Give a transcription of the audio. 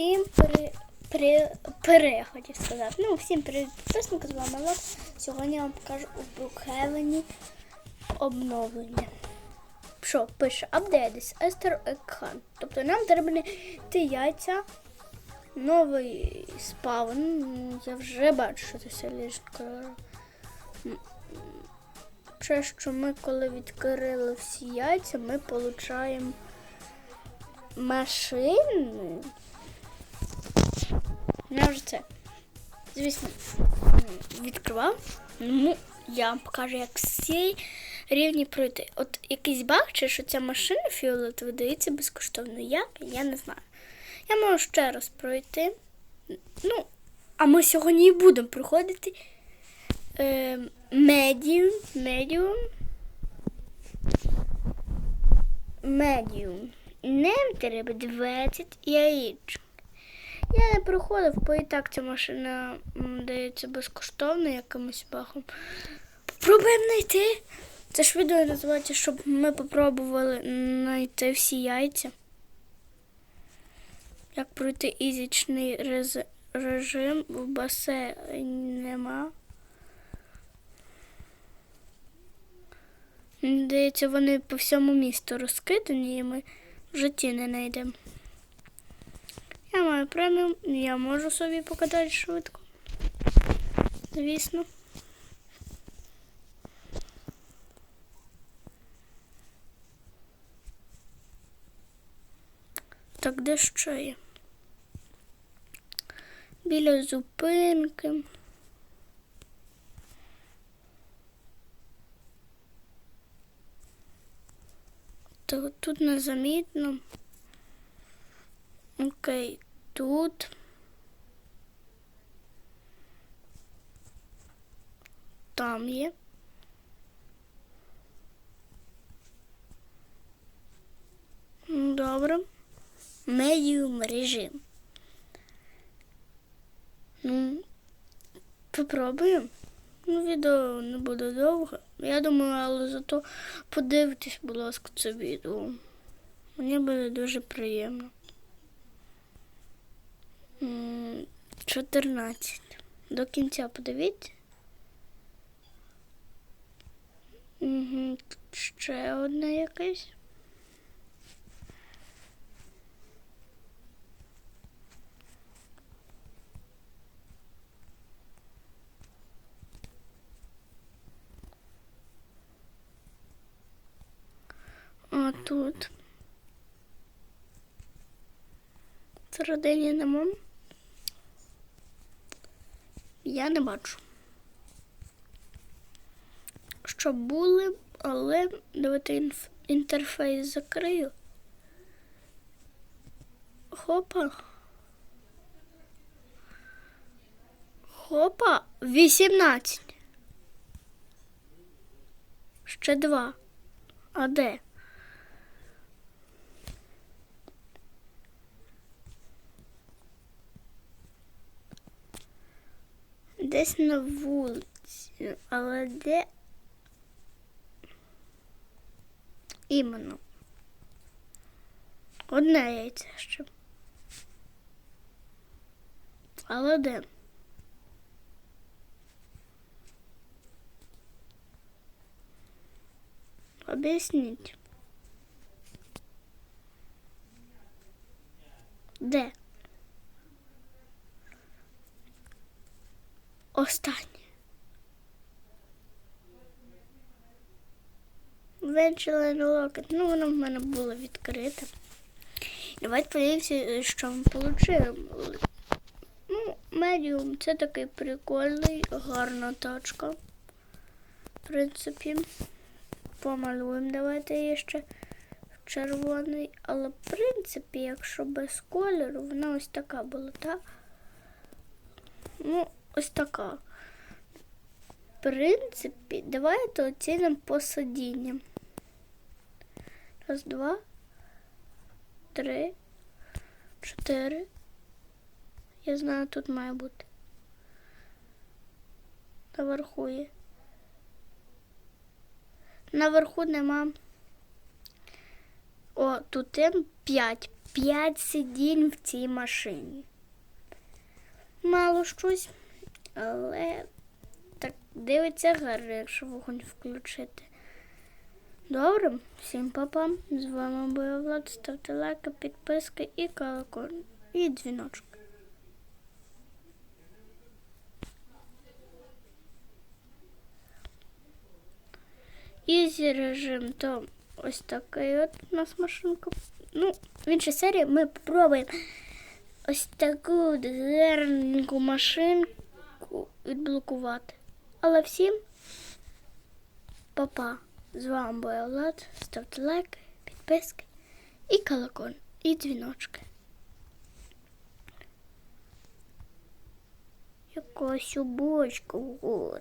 Всім при, при, хотів сказати. Ну, всім привіт з вами Лок. Сьогодні я вам покажу у Brookhaven обновлення. Що, пише Updates Esther Ekhan. Тобто нам треба знайти яйця. Новий спаун. Я вже бачу, що це селішка. Ще що ми коли відкрили всі яйця, ми отримуємо машини. Я вже це, звісно, відкривав. Ну, я вам покажу, як всі рівні пройти. От якийсь баг, чи що ця машина фіолетова видається безкоштовно. Як? Я не знаю. Я можу ще раз пройти. Ну, а ми сьогодні і будемо проходити е, медіум, медіум, медіум. Нам треба 20 яєчок. Я не проходив, бо і так ця машина дається безкоштовно якимось бахом. Попробуємо знайти. Це ж відео називається, щоб ми попробували знайти всі яйця. Як пройти ізічний режим в басейні нема. Здається, вони по всьому місту розкидані, і ми в житті не знайдемо. Я маю преміум, я можу собі покатати швидко. Звісно. Так, де ще є? Біля зупинки. То тут незамітно. Окей, тут. Там є. Ну, Добре. Медіум режим. Ну, попробуємо. Ну, відео не буде довго. Я думаю, але зато подивитесь, будь ласка, це відео. Мені буде дуже приємно. М, 14. До кінця подивіться. Угу. Ще одне якесь. А тут. Всередині нема. Я не бачу. Щоб були, але давайте інтерфейс закрию. Хопа. Хопа. 18. Ще два. А де? Десь на вулиці, але де іменно? Одне яйце ще. Але де? Об'ясніть. Де? Останнє. Venture Rocket. Ну, воно в мене було відкрите. Давайте подивимося, що ми отримали. Ну, медіум це такий прикольний, гарна тачка. В принципі, помалюємо. Давайте її ще червоний. Але в принципі, якщо без кольору, вона ось така була, так? Ну, ось така. В принципі, давайте оцінимо посадіння. Раз, два, три, чотири. Я знаю, тут має бути. Наверху є. Наверху нема. О, тут 5. п'ять сидінь в цій машині. Мало щось, але так дивиться гарно, якщо вогонь включити. Добре, всім папа. З вами була Влад. Ставте лайки, підписки і колокольчик, і дзвіночок. Ізі режим, то ось такий от у нас машинка. Ну, в іншій серії ми попробуємо ось таку гарненьку машинку відблокувати. Але всім па-па. З вами була Влад. Ставте лайки, підписки і колокон і дзвіночки. Якась бочку в